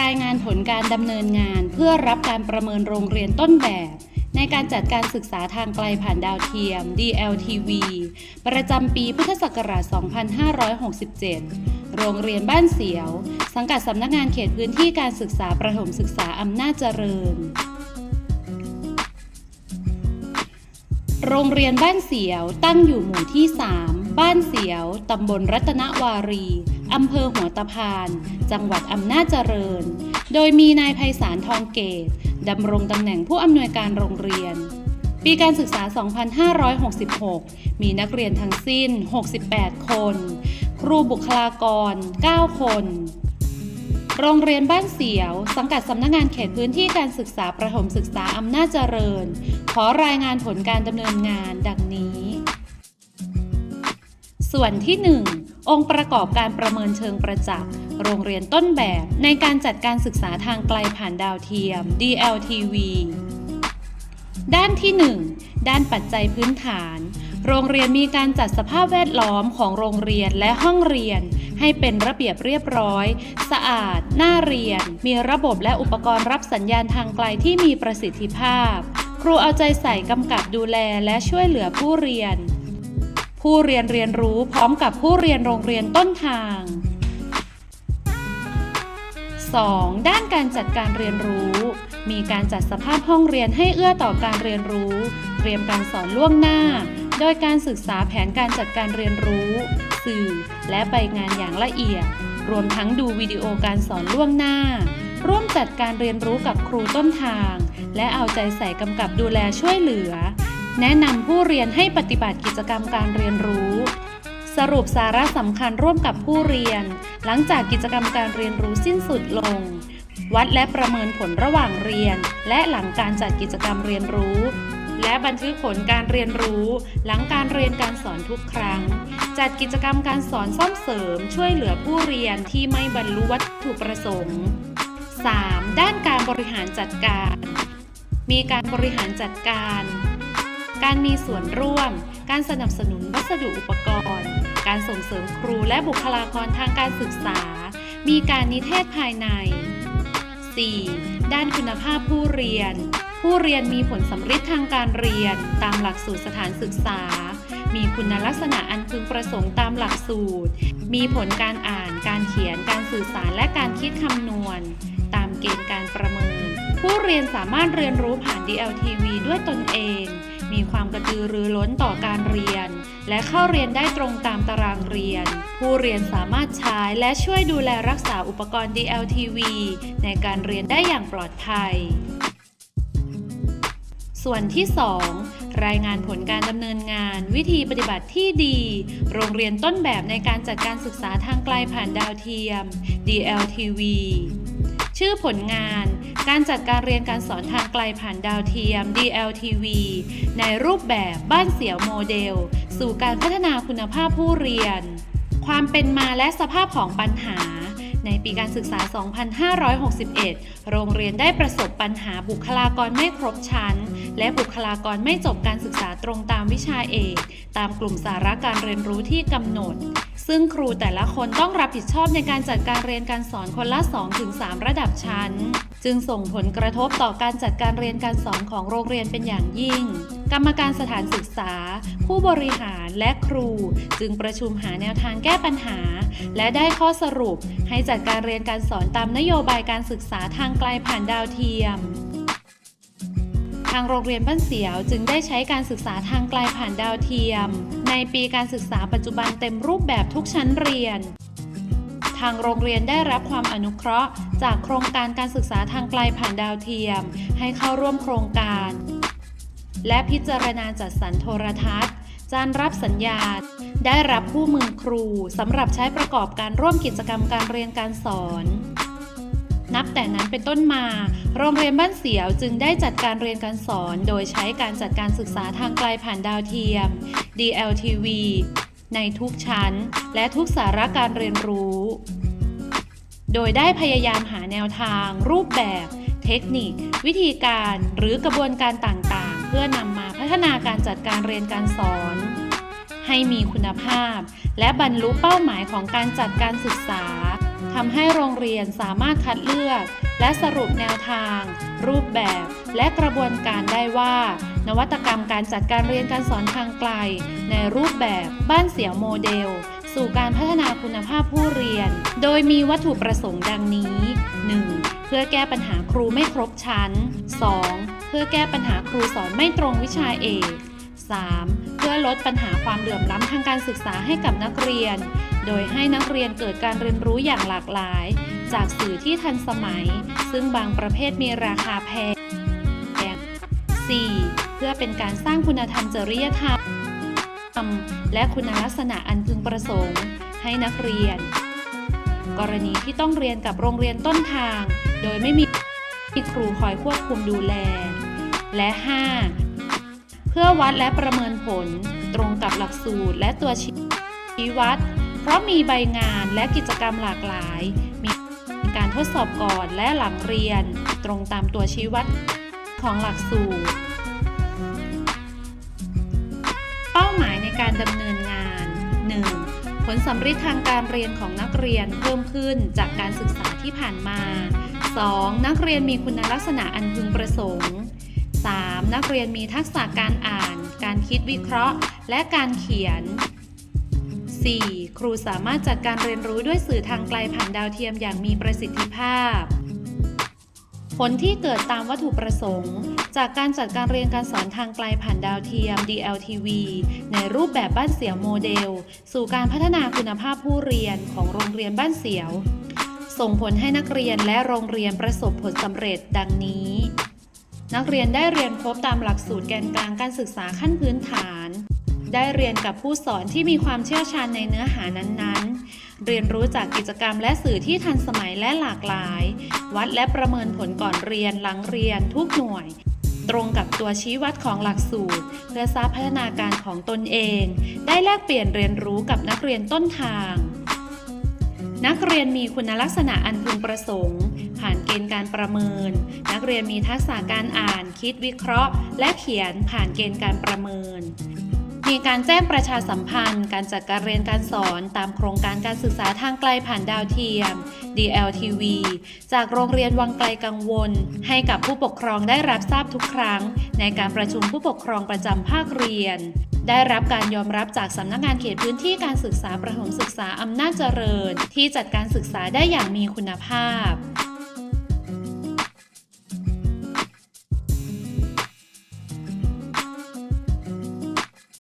รายงานผลการดำเนินงานเพื่อรับการประเมินโรงเรียนต้นแบบ ในการจัดการศึกษาทางไกลผ่านดาวเทียม DLTV ประจำปีพุทธศักราช 2567 โรงเรียนบ้านเสียว สังกัดสำนักงานเขตพื้นที่การศึกษาประถมศึกษาอำนาจเจริญ โรงเรียนบ้านเสียวตั้งอยู่หมู่ที่ 3 บ้านเสียว ตำบลรัตนวารี อำเภอหัวตะพาน จังหวัดอำนาจเจริญ โดยมีนายไพศาลทองเกตดำรงตำแหน่งผู้อำนวยการโรงเรียน ปีการศึกษา 2566 มีนักเรียนทั้งสิ้น 68 คน ครูบุคลากร 9 คนโรงเรียนบ้านเสียว สังกัดสำนักงานเขตพื้นที่การศึกษาประถมศึกษาอำนาจเจริญ ขอรายงานผลการดำเนินงานดังนี้ ส่วนที่ 1 องค์ประกอบการประเมินเชิงประจักษ์โรงเรียนต้นแบบในการจัดการศึกษาทางไกลผ่านดาวเทียม DLTV ด้านที่ 1 ด้านปัจจัยพื้นฐาน โรงเรียนมีการจัดสภาพแวดล้อมของโรงเรียนและห้องเรียน ให้เป็นระเบียบเรียบร้อย สะอาด น่าเรียน มีระบบและอุปกรณ์รับสัญญาณทางไกลที่มีประสิทธิภาพ ครูเอาใจใส่กำกับดูแลและช่วยเหลือผู้เรียน ผู้เรียนเรียนรู้พร้อมกับผู้เรียนโรงเรียนต้นทาง 2. ด้านการจัดการเรียนรู้ มีการจัดสภาพห้องเรียนให้เอื้อต่อการเรียนรู้ เตรียมการสอนล่วงหน้า โดยการศึกษาแผนการจัดการเรียนรู้ สื่อ และใบงานอย่างละเอียด รวมทั้งดูวิดีโอการสอนล่วงหน้า ร่วมจัดการเรียนรู้กับครูต้นทาง และเอาใจใส่กำกับดูแลช่วยเหลือ แนะนำผู้เรียนให้ปฏิบัติกิจกรรมการเรียนรู้ สรุปสาระสำคัญร่วมกับผู้เรียน หลังจากกิจกรรมการเรียนรู้สิ้นสุดลง วัดและประเมินผลระหว่างเรียน และหลังการจัดกิจกรรมเรียนรู้และบันทึกผลการเรียนรู้ หลังการเรียนการสอนทุกครั้ง จัดกิจกรรมการสอนซ่อมเสริม ช่วยเหลือผู้เรียนที่ไม่บรรลุวัตถุประสงค์ 3. ด้านการบริหารจัดการ มีการบริหารจัดการ การมีส่วนร่วม การสนับสนุนวัสดุอุปกรณ์ การส่งเสริมครูและบุคลากรทางการศึกษา มีการนิเทศภายใน 4. ด้านคุณภาพผู้เรียน ผู้เรียนมีผลสำฤทธิ์ทางการเรียน ตามหลักสูตรสถานศึกษา มีคุณลักษณะอันพึงประสงค์ตามหลักสูตร มีผลการอ่าน การเขียน การสื่อสาร และการคิดคำนวณ ตามเกณฑ์การประเมิน ผู้เรียนสามารถเรียนรู้ผ่าน DLTV ด้วยตนเอง มีความกระตือรือร้นต่อการเรียน และเข้าเรียนได้ตรงตามตารางเรียน ผู้เรียนสามารถใช้และช่วยดูแลรักษาอุปกรณ์ DLTV ในการเรียนได้อย่างปลอดภัย ส่วนที่ 2รายงานผลการดำเนินงาน วิธีปฏิบัติที่ดี โรงเรียนต้นแบบในการจัดการศึกษาทางไกลผ่านดาวเทียม DLTV ชื่อผลงาน การจัดการเรียนการสอนทางไกลผ่านดาวเทียม DLTV ในรูปแบบบ้านเสียวโมเดล สู่การพัฒนาคุณภาพผู้เรียน ความเป็นมาและสภาพของปัญหาในปีการศึกษา 2561 โรงเรียนได้ประสบปัญหาบุคลากรไม่ครบชั้น และบุคลากรไม่จบการศึกษาตรงตามวิชาเอก ตามกลุ่มสาระการเรียนรู้ที่กำหนด ซึ่งครูแต่ละคนต้องรับผิดชอบในการจัดการเรียนการสอนคนละ 2-3 ระดับชั้น จึงส่งผลกระทบต่อการจัดการเรียนการสอนของโรงเรียนเป็นอย่างยิ่ง กรรมการสถานศึกษา ผู้บริหารและครู จึงประชุมหาแนวทางแก้ปัญหา และได้ข้อสรุปให้จัดการเรียนการสอนตามนโยบายการศึกษาทางไกลผ่านดาวเทียมางโรงเรียนบ้านเสียวจึงได้ใช้การศึกษาทางไกลผ่านดาวเทียม ในปีการศึกษาปัจจุบันเต็มรูปแบบทุกชั้นเรียน ทางโรงเรียนได้รับความอนุเคราะห์ จากโครงการการศึกษาทางไกลผ่านดาวเทียม ให้เข้าร่วมโครงการ และพิจารณาจัดสรรโทรทัศน์ จานรับสัญญาณ ได้รับผู้มือครูสำหรับใช้ประกอบการร่วมกิจกรรมการเรียนการสอน นับแต่นั้นเป็นต้นมา โรงเรียนบ้านเสียวจึงได้จัดการเรียนการสอน โดยใช้การจัดการศึกษาทางไกลผ่านดาวเทียม DLTV ในทุกชั้น และทุกสาระการเรียนรู้ โดยได้พยายามหาแนวทาง รูปแบบ เทคนิค วิธีการหรือกระบวนการต่างๆ เพื่อนำมาพัฒนาการจัดการเรียนการสอน ให้มีคุณภาพ และบรรลุเป้าหมายของการจัดการศึกษา ทำให้โรงเรียนสามารถคัดเลือก และสรุปแนวทาง รูปแบบ และกระบวนการได้ว่า นวัตกรรมการจัดการเรียนการสอนทางไกล ในรูปแบบบ้านเสียวโมเดล สู่การพัฒนาคุณภาพผู้เรียน โดยมีวัตถุประสงค์ดังนี้ 1. เพื่อแก้ปัญหาครูไม่ครบชั้น 2. เพื่อแก้ปัญหาครูสอนไม่ตรงวิชาเอก 3. เพื่อลดปัญหาความเหลื่อมล้ำทางการศึกษาให้กับนักเรียน โดยให้นักเรียนเกิดการเรียนรู้อย่างหลากหลาย จากสื่อที่ทันสมัย ซึ่งบางประเภทมีราคาแพง 4. เพื่อเป็นการสร้างคุณธรรมจริยธรรม และคุณลักษณะอันพึงประสงค์ ให้นักเรียน กรณีที่ต้องเรียนกับโรงเรียนต้นทาง โดยไม่มีครูคอยควบคุมดูแล และ 5. เพื่อวัดและประเมินผลตรงกับหลักสูตรและตัวชี้วัด เพราะมีใบงานและกิจกรรมหลากหลาย มีการทดสอบก่อนและหลังเรียน ตรงตามตัวชี้วัดของหลักสูตร เป้าหมายในการดำเนินงาน 1. ผลสำเร็จทางการเรียนของนักเรียนเพิ่มขึ้นจากการศึกษาที่ผ่านมา 2. นักเรียนมีคุณลักษณะอันพึงประสงค์ 3. นักเรียนมีทักษะการอ่าน การคิดวิเคราะห์ และการเขียน 4. ครูสามารถจัดการเรียนรู้ด้วยสื่อทางไกลผ่านดาวเทียมอย่างมีประสิทธิภาพ ผลที่เกิดตามวัตถุประสงค์ จากการจัดการเรียนการสอนทางไกลผ่านดาวเทียม DLTV ในรูปแบบบ้านเสียวโมเดล สู่การพัฒนาคุณภาพผู้เรียนของโรงเรียนบ้านเสียว ส่งผลให้นักเรียนและโรงเรียนประสบผลสำเร็จดังนี้ นักเรียนได้เรียนครบตามหลักสูตรแกนกลางการศึกษาขั้นพื้นฐาน ได้เรียนกับผู้สอนที่มีความเชี่ยวชาญในเนื้อหานั้นๆ เรียนรู้จากกิจกรรมและสื่อที่ทันสมัยและหลากหลาย วัดและประเมินผลก่อนเรียนหลังเรียนทุกหน่วย ตรงกับตัวชี้วัดของหลักสูตร เพื่อทราบพัฒนาการของตนเอง ได้แลกเปลี่ยนเรียนรู้กับนักเรียนต้นทาง นักเรียนมีคุณลักษณะอันพึงประสงค์ ผ่านเกณฑ์การประเมิน นักเรียนมีทักษะการอ่าน คิดวิเคราะห์ และเขียนผ่านเกณฑ์การประเมิน มีการแจ้งประชาสัมพันธ์ การจัดการเรียนการสอนตามโครงการการศึกษาทางไกลผ่านดาวเทียม DLTV จากโรงเรียนวังไกลกังวล ให้กับผู้ปกครองได้รับทราบทุกครั้ง ในการประชุมผู้ปกครองประจำภาคเรียน ได้รับการยอมรับจากสำนักงานเขตพื้นที่การศึกษาประถมศึกษาอำนาจเจริญ ที่จัดการศึกษาได้อย่างมีคุณภาพ